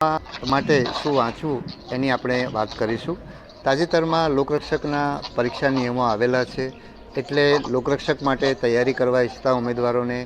માટે શું વાંચવું એની આપણે વાત કરીશું. તાજેતરમાં લોકરક્ષકના પરીક્ષા નિયમો આવેલા છે એટલે લોકરક્ષક માટે તૈયારી કરવા ઈચ્છતા ઉમેદવારોને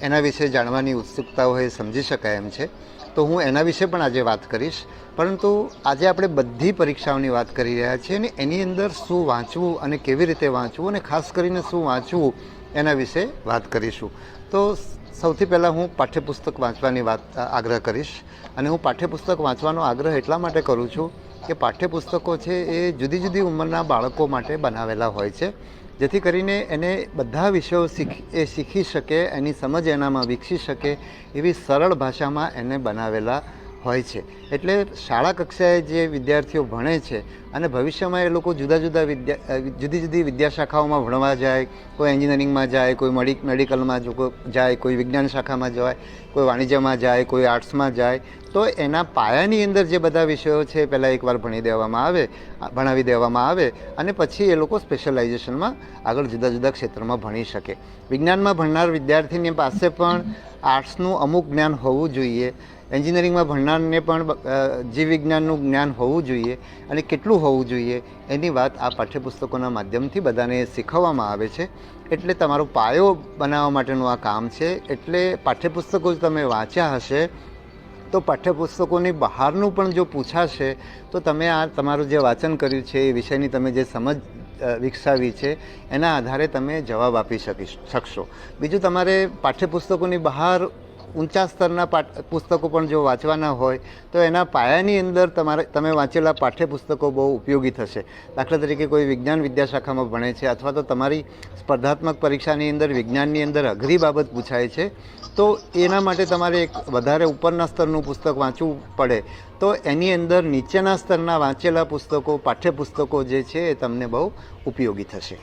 એના વિશે જાણવાની ઉત્સુકતા હોય સમજી શકાય એમ છે. તો હું એના વિશે પણ આજે વાત કરીશ. પરંતુ આજે આપણે બધી પરીક્ષાઓની વાત કરી રહ્યા છીએ અને એની અંદર શું વાંચવું અને કેવી રીતે વાંચવું અને ખાસ કરીને શું વાંચવું એના વિશે વાત કરીશું. તો સૌથી પહેલાં હું પાઠ્યપુસ્તક વાંચવાની વાત આગ્રહ કરીશ અને હું પાઠ્યપુસ્તક વાંચવાનો આગ્રહ એટલા માટે કરું છું કે પાઠ્યપુસ્તકો છે એ જુદી જુદી ઉંમરના બાળકો માટે બનાવેલા હોય છે. જેથી કરીને એને બધા વિષયો શીખ, એ શીખી શકે, એની સમજ એનામાં વિકસી શકે એવી સરળ ભાષામાં એને બનાવેલા હોય છે. એટલે શાળા કક્ષાએ જે વિદ્યાર્થીઓ ભણે છે અને ભવિષ્યમાં એ લોકો જુદા જુદા વિદ્યા જુદી જુદી વિદ્યાશાખાઓમાં ભણવા જાય, કોઈ એન્જિનિયરિંગમાં જાય, કોઈ મેડિક મેડિકલમાં જાય, કોઈ વિજ્ઞાન શાખામાં જાય કોઈ વાણિજ્યમાં જાય, કોઈ આર્ટ્સમાં જાય તો એના પાયાની અંદર જે બધા વિષયો છે, પહેલાં એકવાર ભણી દેવામાં આવે ભણાવી દેવામાં આવે અને પછી એ લોકો સ્પેશિયલાઇઝેશનમાં આગળ જુદા જુદા ક્ષેત્રમાં ભણી શકે. વિજ્ઞાનમાં ભણનાર વિદ્યાર્થીની પાસે પણ આર્ટ્સનું અમુક જ્ઞાન હોવું જોઈએ. એન્જિનિયરિંગમાં ભણનારને પણ જીવવિજ્ઞાનનું જીવ વિજ્ઞાનનું જ્ઞાન હોવું જોઈએ અને કેટલું હોવું જોઈએ એની વાત આ પાઠ્યપુસ્તકોના માધ્યમથી બધાને શીખવવામાં આવે છે. એટલે તમારો પાયો બનાવવા માટેનું આ કામ છે. એટલે પાઠ્યપુસ્તકો જ તમે વાંચ્યા હશે તો પાઠ્યપુસ્તકોની બહારનું પણ જો પૂછાશે, તો તમે આ તમારું જે વાંચન કર્યું છે, એ વિષયની તમે જે સમજ વિકસાવી છે, એના આધારે તમે જવાબ આપી શકી શકશો. બીજું તમારે પાઠ્યપુસ્તકોની બહાર ઊંચા સ્તરના પાઠ, પુસ્તકો પણ જો વાંચવાના હોય, તો એના પાયાની અંદર તમારે, તમે વાંચેલા પાઠ્યપુસ્તકો બહુ ઉપયોગી થશે. દાખલા તરીકે કોઈ વિજ્ઞાન વિદ્યાશાખામાં ભણે છે અથવા તો તમારી સ્પર્ધાત્મક પરીક્ષાની અંદર, વિજ્ઞાનની અંદર અઘરી બાબત પૂછાય છે, તો એના માટે તમારે એક વધારે ઉપરના સ્તરનું પુસ્તક વાંચવું પડે. તો એની અંદર નીચેના સ્તરના વાંચેલા પુસ્તકો, પાઠ્યપુસ્તકો જે છે એ તમને બહુ ઉપયોગી થશે.